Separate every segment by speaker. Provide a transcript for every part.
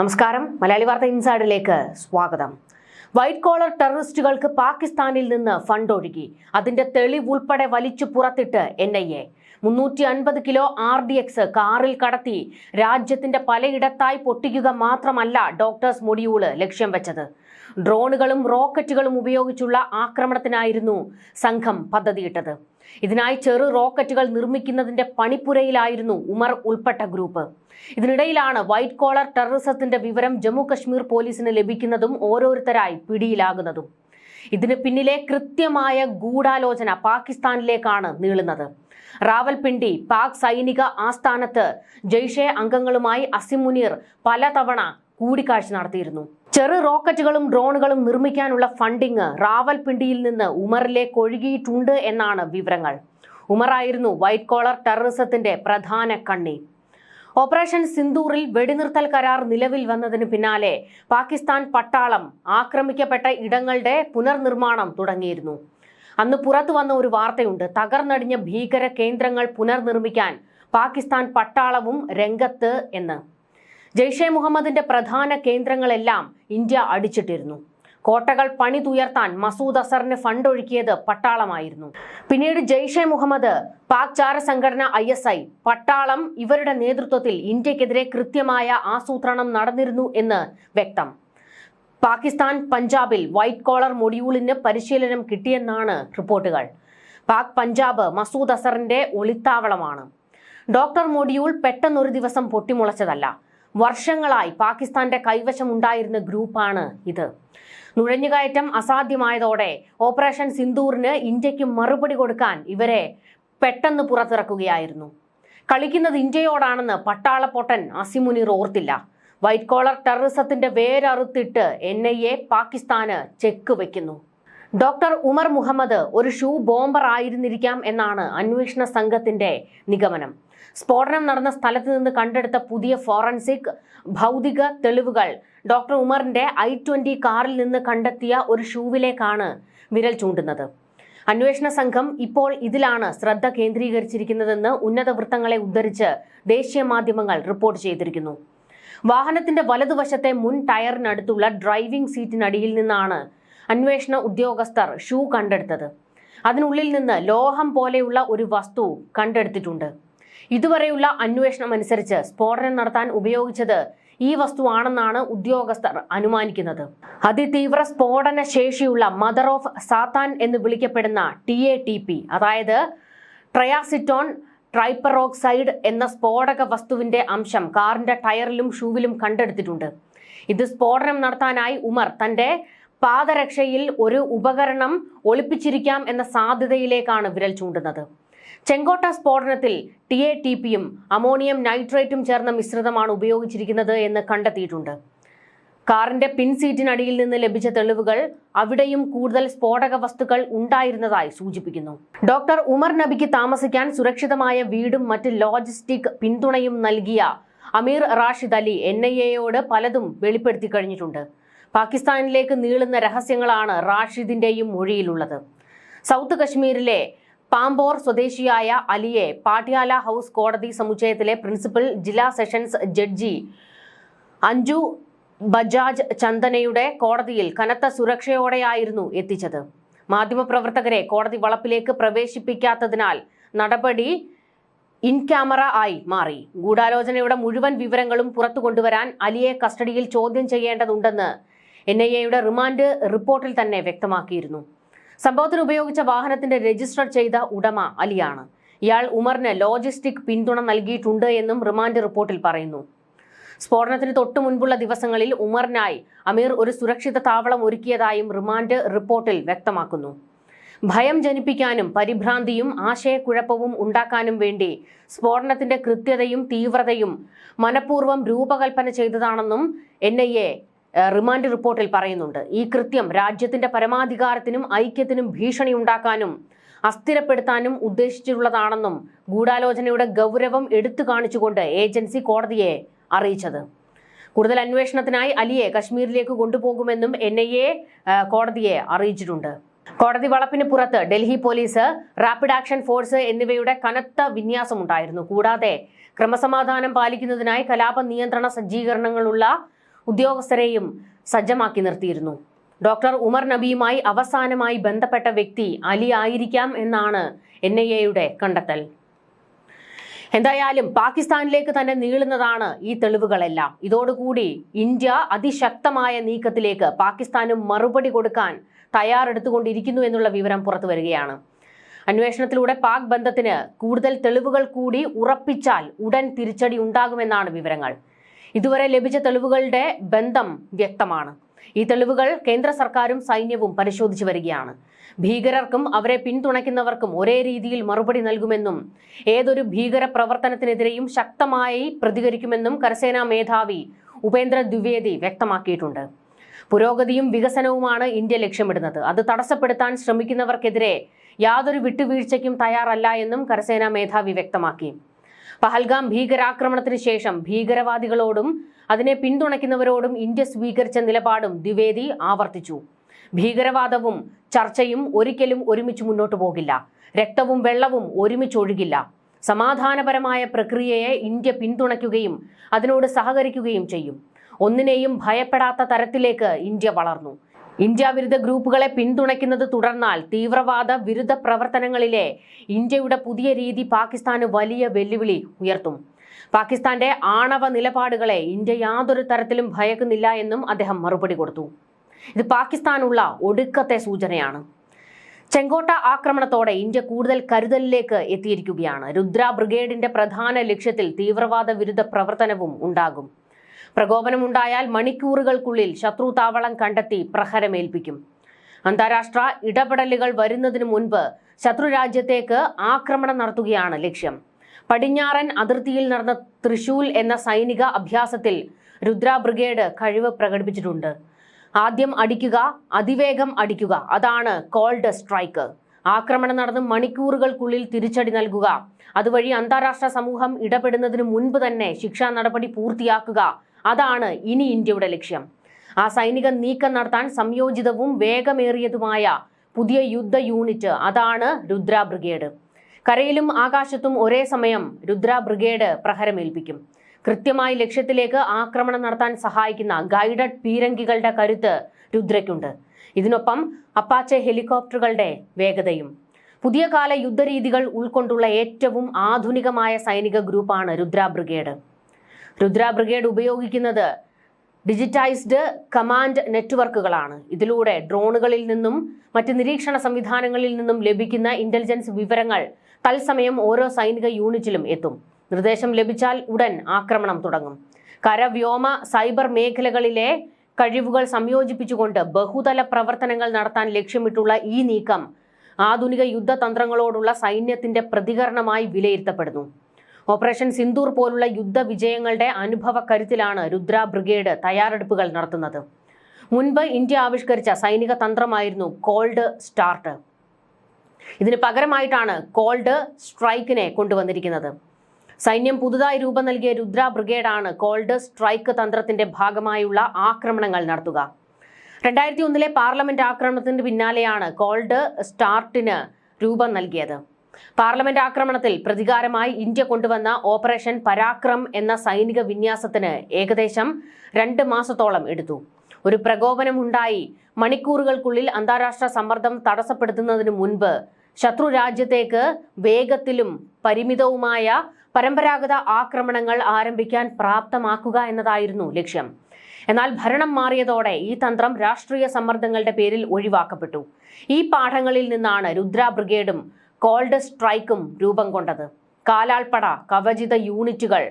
Speaker 1: നമസ്കാരം. മലയാളി വാർത്ത ഇൻസൈഡിലേക്ക് സ്വാഗതം. വൈറ്റ് കോളർ ടെററിസ്റ്റുകൾക്ക് പാകിസ്ഥാനിൽ നിന്ന് ഫണ്ട് ഒഴുകി. അതിന്റെ തെളിവുൾപ്പെടെ വലിച്ചു പുറത്തിട്ട് എൻ ഐ എ. മുന്നൂറ്റി അൻപത് കിലോ ആർ ഡി എക്സ് കാറിൽ കടത്തി രാജ്യത്തിന്റെ പലയിടത്തായി പൊട്ടിക്കുക മാത്രമല്ല ഡോക്ടേഴ്സ് മൊഡ്യൂൾ ലക്ഷ്യം വെച്ചത്. ഡ്രോണുകളും റോക്കറ്റുകളും ഉപയോഗിച്ചുള്ള ആക്രമണത്തിനായിരുന്നു സംഘം പദ്ധതിയിട്ടത്. ഇതിനായി ചെറു റോക്കറ്റുകൾ നിർമ്മിക്കുന്നതിന്റെ പണിപ്പുരയിലായിരുന്നു ഉമർ ഉൾപ്പെട്ട ഗ്രൂപ്പ്. ഇതിനിടയിലാണ് വൈറ്റ് കോളർ ടെററിസത്തിന്റെ വിവരം ജമ്മു കശ്മീർ പോലീസിന് ലഭിക്കുന്നതും ഓരോരുത്തരായി പിടിയിലാകുന്നതും. ഇതിന് പിന്നിലെ കൃത്യമായ ഗൂഢാലോചന പാകിസ്ഥാനിലേക്കാണ് നീളുന്നത്. റാവൽപിണ്ടി പാക് സൈനിക ആസ്ഥാനത്ത് ജയ്ഷെ അംഗങ്ങളുമായി അസിം മുനീർ പലതവണ കൂടിക്കാഴ്ച നടത്തിയിരുന്നു. ചെറു റോക്കറ്റുകളും ഡ്രോണുകളും നിർമ്മിക്കാനുള്ള ഫണ്ടിങ് റാവൽപിണ്ടിയിൽ നിന്ന് ഉമറിലേക്ക് ഒഴുകിയിട്ടുണ്ട് എന്നാണ് വിവരങ്ങൾ. ഉമറായിരുന്നു വൈറ്റ് കോളർ ടെററിസത്തിന്റെ പ്രധാന കണ്ണി. ഓപ്പറേഷൻ സിന്ദൂറിൽ വെടിനിർത്തൽ കരാർ നിലവിൽ വന്നതിന് പിന്നാലെ പാകിസ്ഥാൻ പട്ടാളം ആക്രമിക്കപ്പെട്ട ഇടങ്ങളുടെ പുനർനിർമ്മാണം തുടങ്ങിയിരുന്നു. അന്ന് പുറത്തു വന്ന ഒരു വാർത്തയുണ്ട്. തകർന്നടിഞ്ഞ ഭീകര കേന്ദ്രങ്ങൾ പുനർനിർമ്മിക്കാൻ പാകിസ്ഥാൻ പട്ടാളവും രംഗത്ത് എന്ന്. ജെയ്ഷെ മുഹമ്മദിന്റെ പ്രധാന കേന്ദ്രങ്ങളെല്ലാം ഇന്ത്യ അടിച്ചിട്ടിരുന്നു. കോട്ടകൾ പണിതുയർത്താൻ മസൂദ് അസറിന് ഫണ്ട് ഒഴുക്കിയത് പട്ടാളമായിരുന്നു. പിന്നീട് ജെയ്ഷെ മുഹമ്മദ് പാക് ചാര സംഘടന ഐ എസ് ഐ പട്ടാളം ഇവരുടെ നേതൃത്വത്തിൽ ഇന്ത്യക്കെതിരെ കൃത്യമായ ആസൂത്രണം നടന്നിരുന്നു എന്ന് വ്യക്തം. പാകിസ്ഥാൻ പഞ്ചാബിൽ വൈറ്റ് കോളർ മൊഡ്യൂളിന് പരിശീലനം കിട്ടിയെന്നാണ് റിപ്പോർട്ടുകൾ. പാക് പഞ്ചാബ് മസൂദ് അസറിന്റെ ഒളിത്താവളമാണ്. ഡോക്ടർ മൊഡ്യൂൾ പെട്ടെന്നൊരു ദിവസം പൊട്ടിമുളച്ചതല്ല. വർഷങ്ങളായി പാകിസ്ഥാന്റെ കൈവശമുണ്ടായിരുന്ന ഗ്രൂപ്പാണ് ഇത്. നുഴഞ്ഞുകയറ്റം അസാധ്യമായതോടെ ഓപ്പറേഷൻ സിന്ദൂറിന് ഇന്ത്യയ്ക്ക് മറുപടി കൊടുക്കാൻ ഇവരെ പെട്ടെന്ന് പുറത്തിറക്കുകയായിരുന്നു. കളിക്കുന്നത് ഇന്ത്യയോടാണെന്ന് പട്ടാളപ്പൊട്ടൻ അസിമുനീർ ഓർത്തില്ല. വൈറ്റ് കോളർ ടെററിസത്തിന്റെ വേരറുത്തിട്ട് എൻ ഐ എ പാകിസ്ഥാന് ചെക്ക് വെക്കുന്നു. ഡോക്ടർ ഉമർ മുഹമ്മദ് ഒരു ഷൂ ബോംബർ ആയിരുന്നിരിക്കാം എന്നാണ് അന്വേഷണ സംഘത്തിന്റെ നിഗമനം. സ്ഫോടനം നടന്ന സ്ഥലത്ത് നിന്ന് കണ്ടെടുത്ത പുതിയ ഫോറൻസിക് ഭൗതിക തെളിവുകൾ ഡോക്ടർ ഉമറിന്റെ ഐ ട്വന്റി കാറിൽ നിന്ന് കണ്ടെത്തിയ ഒരു ഷൂവിലേക്കാണ് വിരൽ ചൂണ്ടുന്നത്. അന്വേഷണ സംഘം ഇപ്പോൾ ഇതിലാണ് ശ്രദ്ധ കേന്ദ്രീകരിച്ചിരിക്കുന്നതെന്ന് ഉന്നത വൃത്തങ്ങളെ ഉദ്ധരിച്ച് ദേശീയ മാധ്യമങ്ങൾ റിപ്പോർട്ട് ചെയ്തിരിക്കുന്നു. വാഹനത്തിന്റെ വലതുവശത്തെ മുൻ ടയറിനടുത്തുള്ള ഡ്രൈവിംഗ് സീറ്റിനടിയിൽ നിന്നാണ് അന്വേഷണ ഉദ്യോഗസ്ഥർ ഷൂ കണ്ടെടുത്തത്. അതിനുള്ളിൽ നിന്ന് ലോഹം പോലെയുള്ള ഒരു വസ്തു കണ്ടെടുത്തിട്ടുണ്ട്. ഇതുവരെയുള്ള അന്വേഷണം അനുസരിച്ച് സ്ഫോടനം നടത്താൻ ഉപയോഗിച്ചത് ഈ വസ്തുവാണെന്നാണ് ഉദ്യോഗസ്ഥർ അനുമാനിക്കുന്നത്. അതിതീവ്ര സ്ഫോടന ശേഷിയുള്ള മദർ ഓഫ് സാത്താൻ എന്ന് വിളിക്കപ്പെടുന്ന ടി എ ടി പി അതായത് ട്രയാസിറ്റോൺ ട്രൈപ്പറോക്സൈഡ് എന്ന സ്ഫോടക വസ്തുവിന്റെ അംശം കാറിന്റെ ടയറിലും ഷൂവിലും കണ്ടെടുത്തിട്ടുണ്ട്. ഇത് സ്ഫോടനം നടത്താനായി ഉമർ തന്റെ പാദരക്ഷയിൽ ഒരു ഉപകരണം ഒളിപ്പിച്ചിരിക്കാം എന്ന സാധ്യതയിലേക്കാണ് വിരൽ ചൂണ്ടുന്നത്. ചെങ്കോട്ട സ്ഫോടനത്തിൽ ടി എ ടി പിയും അമോണിയം നൈട്രേറ്റും ചേർന്ന മിശ്രിതമാണ് ഉപയോഗിച്ചിരിക്കുന്നത് എന്ന് കണ്ടെത്തിയിട്ടുണ്ട്. കാറിന്റെ പിൻസീറ്റിനടിയിൽ നിന്ന് ലഭിച്ച തെളിവുകൾ അവിടെയും കൂടുതൽ സ്ഫോടക വസ്തുക്കൾ ഉണ്ടായിരുന്നതായി സൂചിപ്പിക്കുന്നു. ഡോക്ടർ ഉമർ നബിക്ക് താമസിക്കാൻ സുരക്ഷിതമായ വീടും മറ്റ് ലോജിസ്റ്റിക് പിന്തുണയും നൽകിയ അമീർ റാഷിദ് അലി എൻ ഐ എയോട് പലതും വെളിപ്പെടുത്തി കഴിഞ്ഞിട്ടുണ്ട്. പാകിസ്ഥാനിലേക്ക് നീളുന്ന രഹസ്യങ്ങളാണ് റാഷിദിന്റെയും മൊഴിയിലുള്ളത്. സൗത്ത് കശ്മീരിലെ പാമ്പോർ സ്വദേശിയായ അലിയെ പാട്യാല ഹൗസ് കോടതി സമുച്ചയത്തിലെ പ്രിൻസിപ്പൽ ജില്ലാ സെഷൻസ് ജഡ്ജി അഞ്ജു ബജാജ് ചന്ദനയുടെ കോടതിയിൽ കനത്ത സുരക്ഷയോടെയായിരുന്നു എത്തിച്ചത്. മാധ്യമപ്രവർത്തകരെ കോടതി വളപ്പിലേക്ക് പ്രവേശിപ്പിക്കാത്തതിനാൽ നടപടി ഇൻ ക്യാമറ ആയി മാറി. ഗൂഢാലോചനയുടെ മുഴുവൻ വിവരങ്ങളും പുറത്തു കൊണ്ടുവരാൻ അലിയെ കസ്റ്റഡിയിൽ ചോദ്യം ചെയ്യേണ്ടതുണ്ടെന്ന് എൻ ഐ എയുടെ റിമാൻഡ് റിപ്പോർട്ടിൽ തന്നെ വ്യക്തമാക്കിയിരുന്നു. സംഭവത്തിന് ഉപയോഗിച്ച വാഹനത്തിന്റെ രജിസ്റ്റർ ചെയ്ത ഉടമ അലിയാണ്. ഇയാൾ ഉമറിന് ലോജിസ്റ്റിക് പിന്തുണ നൽകിയിട്ടുണ്ട് എന്നും റിമാൻഡ് റിപ്പോർട്ടിൽ പറയുന്നു. സ്ഫോടനത്തിന് തൊട്ടു മുൻപുള്ള ദിവസങ്ങളിൽ ഉമറിനായി അമീർ ഒരു സുരക്ഷിത താവളം ഒരുക്കിയതായും റിമാൻഡ് റിപ്പോർട്ടിൽ വ്യക്തമാക്കുന്നു. ഭയം ജനിപ്പിക്കാനും പരിഭ്രാന്തിയും ആശയക്കുഴപ്പവും ഉണ്ടാക്കാനും വേണ്ടി സ്ഫോടനത്തിന്റെ കൃത്യതയും തീവ്രതയും മനഃപൂർവം രൂപകൽപ്പന ചെയ്തതാണെന്നും എൻ റിമാൻഡ് റിപ്പോർട്ടിൽ പറയുന്നുണ്ട്. ഈ കൃത്യം രാജ്യത്തിന്റെ പരമാധികാരത്തിനും ഐക്യത്തിനും ഭീഷണി ഉണ്ടാക്കാനും അസ്ഥിരപ്പെടുത്താനും ഉദ്ദേശിച്ചിട്ടുള്ളതാണെന്നും ഗൂഢാലോചനയുടെ ഗൗരവം എടുത്തു കാണിച്ചുകൊണ്ട് ഏജൻസി കോടതിയെ അറിയിച്ചത്. കൂടുതൽ അന്വേഷണത്തിനായി അലിയെ കശ്മീരിലേക്ക് കൊണ്ടുപോകുമെന്നും എൻ കോടതിയെ അറിയിച്ചിട്ടുണ്ട്. കോടതി വളപ്പിന് പുറത്ത് Delhi police rapid action force എന്നിവയുടെ കനത്ത വിന്യാസമുണ്ടായിരുന്നു കൂടാതെ ക്രമസമാധാനം പാലിക്കുന്നതിനായി കലാപ നിയന്ത്രണ സജ്ജീകരണങ്ങളുള്ള ഉദ്യോഗസ്ഥരെയും സജ്ജമാക്കി നിർത്തിയിരുന്നു. ഡോക്ടർ ഉമർ നബിയുമായി അവസാനമായി ബന്ധപ്പെട്ട വ്യക്തി അലി ആയിരിക്കാം എന്നാണ് എൻ ഐ എയുടെ കണ്ടെത്തൽ. എന്തായാലും പാകിസ്ഥാനിലേക്ക് തന്നെ നീളുന്നതാണ് ഈ തെളിവുകളെല്ലാം. ഇതോടുകൂടി ഇന്ത്യ അതിശക്തമായ നീക്കത്തിലേക്ക് പാകിസ്ഥാനും മറുപടി കൊടുക്കാൻ തയ്യാറെടുത്തുകൊണ്ടിരിക്കുന്നു എന്നുള്ള വിവരം പുറത്തു വരികയാണ്. അന്വേഷണത്തിലൂടെ പാക് ബന്ധത്തിന് കൂടുതൽ തെളിവുകൾ കൂടി ഉറപ്പിച്ചാൽ ഉടൻ തിരിച്ചടി ഉണ്ടാകുമെന്നാണ് വിവരങ്ങൾ. ഇതുവരെ ലഭിച്ച തെളിവുകളുടെ ബന്ധം വ്യക്തമാണ്. ഈ തെളിവുകൾ കേന്ദ്ര സർക്കാരും സൈന്യവും പരിശോധിച്ചു വരികയാണ്. ഭീകരർക്കും അവരെ പിന്തുണയ്ക്കുന്നവർക്കും ഒരേ രീതിയിൽ മറുപടി നൽകുമെന്നും ഏതൊരു ഭീകര പ്രവർത്തനത്തിനെതിരെയും ശക്തമായി പ്രതികരിക്കുമെന്നും കരസേനാ മേധാവി ഉപേന്ദ്ര ദ്വിവേദി വ്യക്തമാക്കിയിട്ടുണ്ട്. പുരോഗതിയും വികസനവുമാണ് ഇന്ത്യ ലക്ഷ്യമിടുന്നത്. അത് തടസ്സപ്പെടുത്താൻ ശ്രമിക്കുന്നവർക്കെതിരെ യാതൊരു വിട്ടുവീഴ്ചയ്ക്കും തയ്യാറല്ല എന്നും കരസേനാ മേധാവി വ്യക്തമാക്കി. പഹൽഗാം ഭീകരാക്രമണത്തിന് ശേഷം ഭീകരവാദികളോടും അതിനെ പിന്തുണയ്ക്കുന്നവരോടും ഇന്ത്യ സ്വീകരിച്ച നിലപാടും ദ്വിവേദി ആവർത്തിച്ചു. ഭീകരവാദവും ചർച്ചയും ഒരിക്കലും ഒരുമിച്ച് മുന്നോട്ടു പോകില്ല. രക്തവും വെള്ളവും ഒരുമിച്ചൊഴുകില്ല സമാധാനപരമായ പ്രക്രിയയെ ഇന്ത്യ പിന്തുണയ്ക്കുകയും അതിനോട് സഹകരിക്കുകയും ചെയ്യും. ഒന്നിനെയും ഭയപ്പെടാത്ത തരത്തിലേക്ക് ഇന്ത്യ വളർന്നു. ഇന്ത്യ വിരുദ്ധ ഗ്രൂപ്പുകളെ പിന്തുണയ്ക്കുന്നത് തുടർന്നാൽ തീവ്രവാദ വിരുദ്ധ പ്രവർത്തനങ്ങളിലെ ഇന്ത്യയുടെ പുതിയ രീതി പാകിസ്ഥാന് വലിയ വെല്ലുവിളി ഉയർത്തും. പാകിസ്ഥാന്റെ ആണവ നിലപാടുകളെ ഇന്ത്യ യാതൊരു തരത്തിലും ഭയക്കുന്നില്ല എന്നും അദ്ദേഹം മറുപടി കൊടുത്തു. ഇത് പാകിസ്ഥാനുള്ള ഒടുക്കത്തെ സൂചനയാണ്. ചെങ്കോട്ട ആക്രമണത്തോടെ ഇന്ത്യ കൂടുതൽ കരുതലിലേക്ക് എത്തിയിരിക്കുകയാണ്. രുദ്ര ബ്രിഗേഡിന്റെ പ്രധാന ലക്ഷ്യത്തിൽ തീവ്രവാദ വിരുദ്ധ പ്രവർത്തനവും ഉണ്ടാകും. പ്രകോപനമുണ്ടായാൽ മണിക്കൂറുകൾക്കുള്ളിൽ ശത്രു താവളം കണ്ടെത്തി പ്രഹരമേൽപ്പിക്കും. അന്താരാഷ്ട്ര ഇടപെടലുകൾ വരുന്നതിന് മുൻപ് ശത്രു രാജ്യത്തേക്ക് ആക്രമണം നടത്തുകയാണ് ലക്ഷ്യം. പടിഞ്ഞാറൻ അതിർത്തിയിൽ നടന്ന തൃശൂൽ എന്ന സൈനിക അഭ്യാസത്തിൽ രുദ്ര ബ്രിഗേഡ് കഴിവ് പ്രകടിപ്പിച്ചിട്ടുണ്ട്. ആദ്യം അടിക്കുക അതിവേഗം അടിക്കുക അതാണ് കോൾഡ് സ്ട്രൈക്ക്. ആക്രമണം നടന്ന് മണിക്കൂറുകൾക്കുള്ളിൽ തിരിച്ചടി നൽകുക. അതുവഴി അന്താരാഷ്ട്ര സമൂഹം ഇടപെടുന്നതിന് മുൻപ് തന്നെ ശിക്ഷാ നടപടി പൂർത്തിയാക്കുക അതാണ് ഇനി ഇന്ത്യയുടെ ലക്ഷ്യം. ആ സൈനിക നീക്കം നടത്താൻ സംയോജിതവും വേഗമേറിയതുമായ പുതിയ യുദ്ധ യൂണിറ്റ് അതാണ് രുദ്ര ബ്രിഗേഡ്. കരയിലും ആകാശത്തും ഒരേ സമയം രുദ്ര ബ്രിഗേഡ് പ്രഹരമേൽപ്പിക്കും. കൃത്യമായി ലക്ഷ്യത്തിലേക്ക് ആക്രമണം നടത്താൻ സഹായിക്കുന്ന ഗൈഡഡ് പീരങ്കികളുടെ കരുത്ത് രുദ്രയ്ക്കുണ്ട്. ഇതിനൊപ്പം അപ്പാച്ചെ ഹെലികോപ്റ്ററുകളുടെ വേഗതയും. പുതിയ കാല യുദ്ധരീതികൾ ഉൾക്കൊണ്ടുള്ള ഏറ്റവും ആധുനികമായ സൈനിക ഗ്രൂപ്പാണ് രുദ്ര ബ്രിഗേഡ്. രുദ്ര ബ്രിഗേഡ് ഉപയോഗിക്കുന്നത് ഡിജിറ്റൈസ്ഡ് കമാൻഡ് നെറ്റ്വർക്കുകളാണ്. ഇതിലൂടെ ഡ്രോണുകളിൽ നിന്നും മറ്റ് നിരീക്ഷണ സംവിധാനങ്ങളിൽ നിന്നും ലഭിക്കുന്ന ഇന്റലിജൻസ് വിവരങ്ങൾ തത്സമയം ഓരോ സൈനിക യൂണിറ്റിലും എത്തും. നിർദ്ദേശം ലഭിച്ചാൽ ഉടൻ ആക്രമണം തുടങ്ങും. കര വ്യോമ സൈബർ മേഖലകളിലെ കഴിവുകൾ സംയോജിപ്പിച്ചുകൊണ്ട് ബഹുതല പ്രവർത്തനങ്ങൾ നടത്താൻ ലക്ഷ്യമിട്ടുള്ള ഈ നീക്കം ആധുനിക യുദ്ധതന്ത്രങ്ങളോടുള്ള സൈന്യത്തിന്റെ പ്രതികരണമായി വിലയിരുത്തപ്പെടുന്നു. ഓപ്പറേഷൻ സിന്ദൂർ പോലുള്ള യുദ്ധ വിജയങ്ങളുടെ അനുഭവ കരുത്തിലാണ് രുദ്ര ബ്രിഗേഡ് തയ്യാറെടുപ്പുകൾ നടത്തുന്നത്. മുൻപ് ഇന്ത്യ ആവിഷ്കരിച്ച സൈനിക തന്ത്രമായിരുന്നു കോൾഡ് സ്റ്റാർട്ട്. ഇതിന് പകരമായിട്ടാണ് കോൾഡ് സ്ട്രൈക്കിനെ കൊണ്ടുവന്നിരിക്കുന്നത്. സൈന്യം പുതുതായി രൂപം നൽകിയ രുദ്ര ബ്രിഗേഡാണ് കോൾഡ് സ്ട്രൈക്ക് തന്ത്രത്തിന്റെ ഭാഗമായുള്ള ആക്രമണങ്ങൾ നടത്തുക. രണ്ടായിരത്തി ഒന്നിലെ പാർലമെന്റ് ആക്രമണത്തിന് പിന്നാലെയാണ് കോൾഡ് സ്റ്റാർട്ടിന് രൂപം നൽകിയത്. പാർലമെന്റ് ആക്രമണത്തിൽ പ്രതികാരമായി ഇന്ത്യ കൊണ്ടുവന്ന ഓപ്പറേഷൻ പരാക്രം എന്ന സൈനിക വിന്യാസത്തിന് ഏകദേശം രണ്ട് മാസത്തോളം എടുത്തു. ഒരു പ്രകോപനമുണ്ടായി. മണിക്കൂറുകൾക്കുള്ളിൽ അന്താരാഷ്ട്ര സമ്മർദ്ദം തടസ്സപ്പെടുത്തുന്നതിനു മുൻപ് ശത്രു രാജ്യത്തേക്ക് വേഗത്തിലും പരിമിതവുമായ പരമ്പരാഗത ആക്രമണങ്ങൾ ആരംഭിക്കാൻ പ്രാപ്തമാക്കുക എന്നതായിരുന്നു ലക്ഷ്യം. എന്നാൽ ഭരണം മാറിയതോടെ ഈ തന്ത്രം രാഷ്ട്രീയ സമ്മർദ്ദങ്ങളുടെ പേരിൽ ഒഴിവാക്കപ്പെട്ടു. ഈ പാഠങ്ങളിൽ നിന്നാണ് രുദ്ര ബ്രിഗേഡും കോൾഡ് സ്ട്രൈക്കും രൂപം കൊണ്ടത്. കാലാൾപ്പട കവചിത യൂണിറ്റുകൾ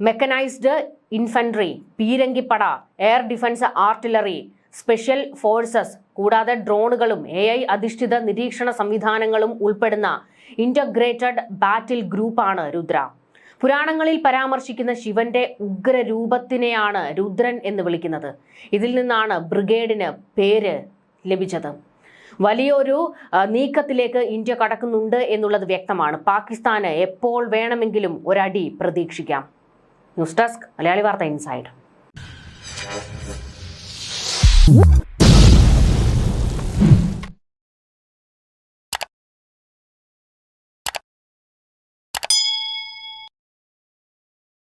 Speaker 1: mechanised infantry പീരങ്കിപ്പട air defence artillery special forces കൂടാതെ ഡ്രോണുകളും എ ഐ അധിഷ്ഠിത നിരീക്ഷണ സംവിധാനങ്ങളും ഉൾപ്പെടുന്ന ഇന്റഗ്രേറ്റഡ് ബാറ്റിൽ ഗ്രൂപ്പാണ് രുദ്ര. പുരാണങ്ങളിൽ പരാമർശിക്കുന്ന ശിവന്റെ ഉഗ്രരൂപത്തിനെയാണ് രുദ്രൻ എന്ന് വിളിക്കുന്നത്. ഇതിൽ നിന്നാണ് ബ്രിഗേഡിന് പേര് ലഭിച്ചത്. വലിയൊരു നീക്കത്തിലേക്ക് ഇന്ത്യ കടക്കുന്നുണ്ട് എന്നുള്ളത് വ്യക്തമാണ്. പാകിസ്ഥാന് എപ്പോൾ വേണമെങ്കിലും ഒരടി പ്രതീക്ഷിക്കാം. ന്യൂസ് ഡെസ്ക് മലയാളി വാർത്ത ഇൻസൈഡ്.